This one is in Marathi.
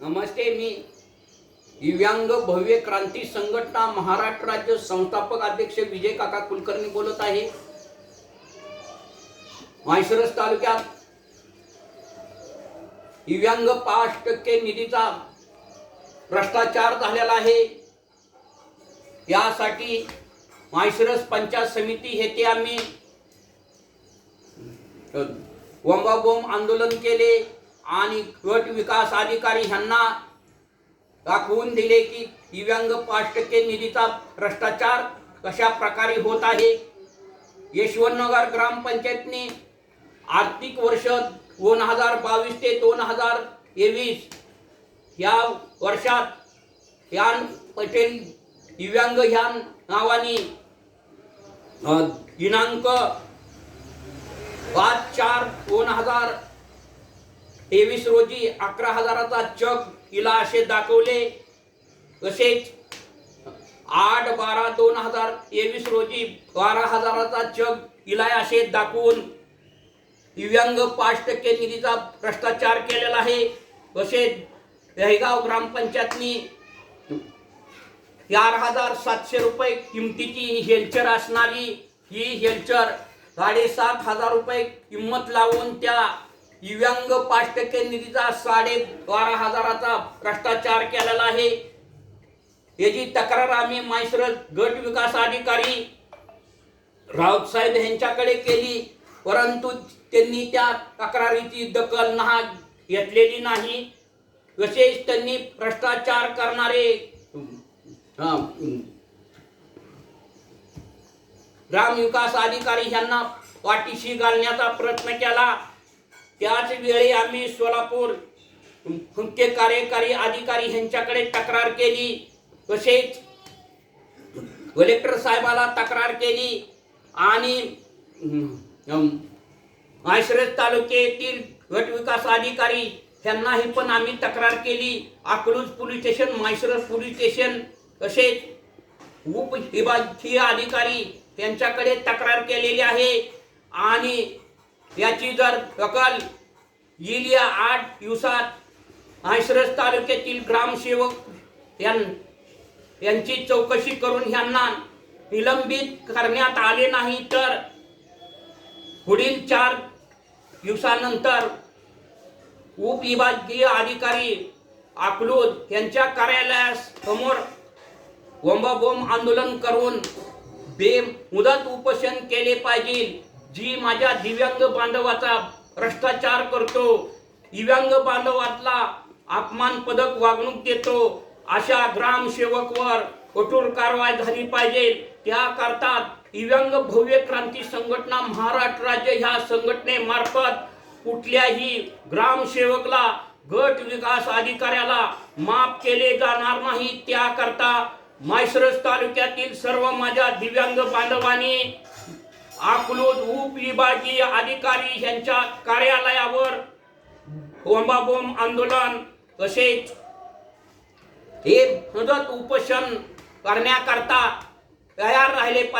नमस्ते मी दिव्यांग भव्य क्रांती संघटना महाराष्ट्र राज्य संस्थापक अध्यक्ष विजय काका कुलकर्णी बोलत आहे. माळशिरस तालुक्यात दिव्यांग पाच टक्के निधीचा भ्रष्टाचार झालेला आहे. यासाठी माळशिरस पंचायत समिती येथे आम्ही बोंबाबोंब आंदोलन केले. आणि गट विकास अधिकारी ह्यांना दाखवून दिले की दिव्यांग पाच टक्के निधीचा भ्रष्टाचार कशा प्रकारे होत आहे? यशवंतनगर ग्रामपंचायतने आर्थिक वर्ष दोन हजार बावीस ते दोन हजार तेवीस या वर्षात यान पटेल दिव्यांग ह्या नावाने दिनांक पाच चार दोन हजार तेवीस रोजी अकरा हजाराचा चक इलाशे दाखवले. तसेच आठ बारा दोन हजार तेवीस रोजी बारा हजाराचा चक इलायाशे दाखवून दिव्यांग पाच टक्के निधीचा भ्रष्टाचार केलेला आहे. तसेच दहेगाव ग्रामपंचायतनी चार हजार सातशे रुपये किमतीची हेल्चर असणारी ही हेल्चर साडेसात हजार रुपये किंमत लावून त्या दिव्यांग पाच टक्के निधीचा साडे बारा हजाराचा भ्रष्टाचार केलेला आहे. याची तक्रार आम्ही मायसर गट विकास अधिकारी राऊत साहेब यांच्याकडे केली परंतु त्यांनी त्या तक्रारीची दखल ना घेतलेली नाही. तसेच त्यांनी भ्रष्टाचार करणारे ग्राम ग्रामविकास अधिकारी यांना पाठीशी घालण्याचा प्रयत्न केला. त्याच वेळी आम्ही सोलापूर मुख्य कार्यकारी अधिकारी यांच्याकडे तक्रार केली. तसेच कलेक्टर साहेबाला तक्रार केली आणि आश्रज तालुक्यातील गट विकास अधिकारी त्यांनाही पण आम्ही तक्रार केली. Akluj police station Malshiras police station तसेच उपविभागीय अधिकारी त्यांच्याकडे तक्रार केलेली आहे. आणि याची जर दखल येईल या आठ दिवसात आश्रस तालुक्यातील ग्रामसेवक यां यांची चौकशी करून ह्यांना निलंबित करण्यात आले नाही तर पुढील चार दिवसानंतर उपविभागीय अधिकारी अकलूज यांच्या कार्यालयासमोर बोंबाबोंब आंदोलन करून बेमुदत उपोषण केले पाहिजे. जी माझ्या दिव्यांग बांधवाचा भ्रष्टाचार करतो दिव्यांग बांधवातला अपमान पदक वागणूक देतो अशा ग्रामसेवकवर कठोर कारवाई झाली पाहिजे. त्याकरता दिव्यांग भव्य क्रांती संघटना महाराष्ट्र राज्य ह्या संघटनेमार्फत कुठल्याही ग्रामसेवकला गट विकास अधिकाऱ्याला माफ केले जाणार नाही. त्याकरता मायसरस तालुक्यातील सर्व माझ्या दिव्यांग बांधवांनी अकलूज उपविभागीय अधिकारी यांच्या कार्यालयावर बोंबाबोंब आंदोलन तसेच हे मुदत उपोषण करण्याकरता तयार राहिले पाहिजे.